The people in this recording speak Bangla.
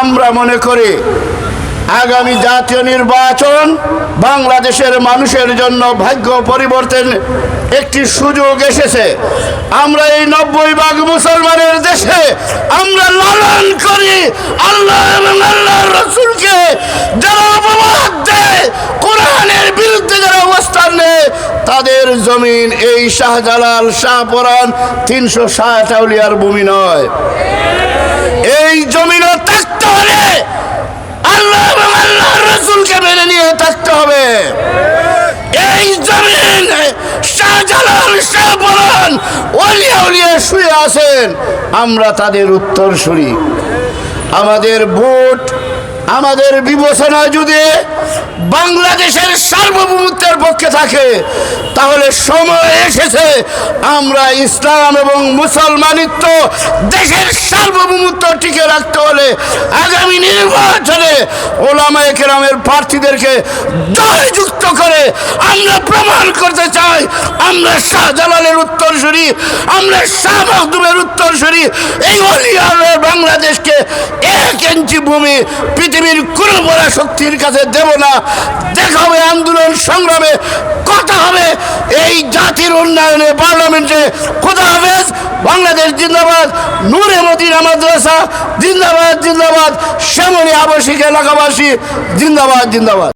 আমরা মনে করি আগামী জাতীয় নির্বাচন বাংলাদেশের মানুষের জন্য ভাগ্য পরিবর্তন একটি সুযোগ এসেছে। আমরা এই নব্বই ভাগ মুসলমানের দেশে আমরা লালন করি আল্লাহ রসুলকে। যারা অপবাদ দেয়, কোরআনের বিরুদ্ধে যারা অবস্থান নেয়, তাদের জমিন এই শাহজালাল শাহপরান তিনশো ষাট আউলিয়ার ভূমি নয়। এই জমিনও থাকতে হলে আল্লাহ এবং আল্লাহ রসুলকে মেনে নিয়ে থাকতে হবে এই জমিন শাহজালাল বলেন শুয়ে আছেন, আমরা তাদের উত্তর শুনি। আমাদের ভোট, আমাদের বিবেচনা যদি বাংলাদেশের সার্বভৌমত্বের পক্ষে থাকে, তাহলে সময় এসেছে। আমরা ইসলাম এবং মুসলমানিত্ব দেশের সার্বভৌমত্ব টিকে রাখতে হলে আগামী নির্বাচনে ওলামায়ে কেরামের প্রার্থীদেরকে জয়যুক্ত করে আমরা প্রমাণ করতে চাই। আমরা শাহজালালের উত্তর উত্তরসূরি, আমরা শাহ মাহদুমের উত্তরসূরি। এই অলিয়ালের বাংলাদেশকে এক ইঞ্চি ভূমি পৃথিবীর কোনো বড় শক্তির কাছে দেব না। দেখা হবে আন্দোলন সংগ্রামে, কথা হবে এই জাতির উন্নয়নে পার্লামেন্টে খোদা হাফেজ, বাংলাদেশ জিন্দাবাদ, নূরে মদিনা মাদ্রাসা, জিন্দাবাদ জিন্দাবাদ, শ্যামলী আবাসিক এলাকাবাসী, জিন্দাবাদ জিন্দাবাদ।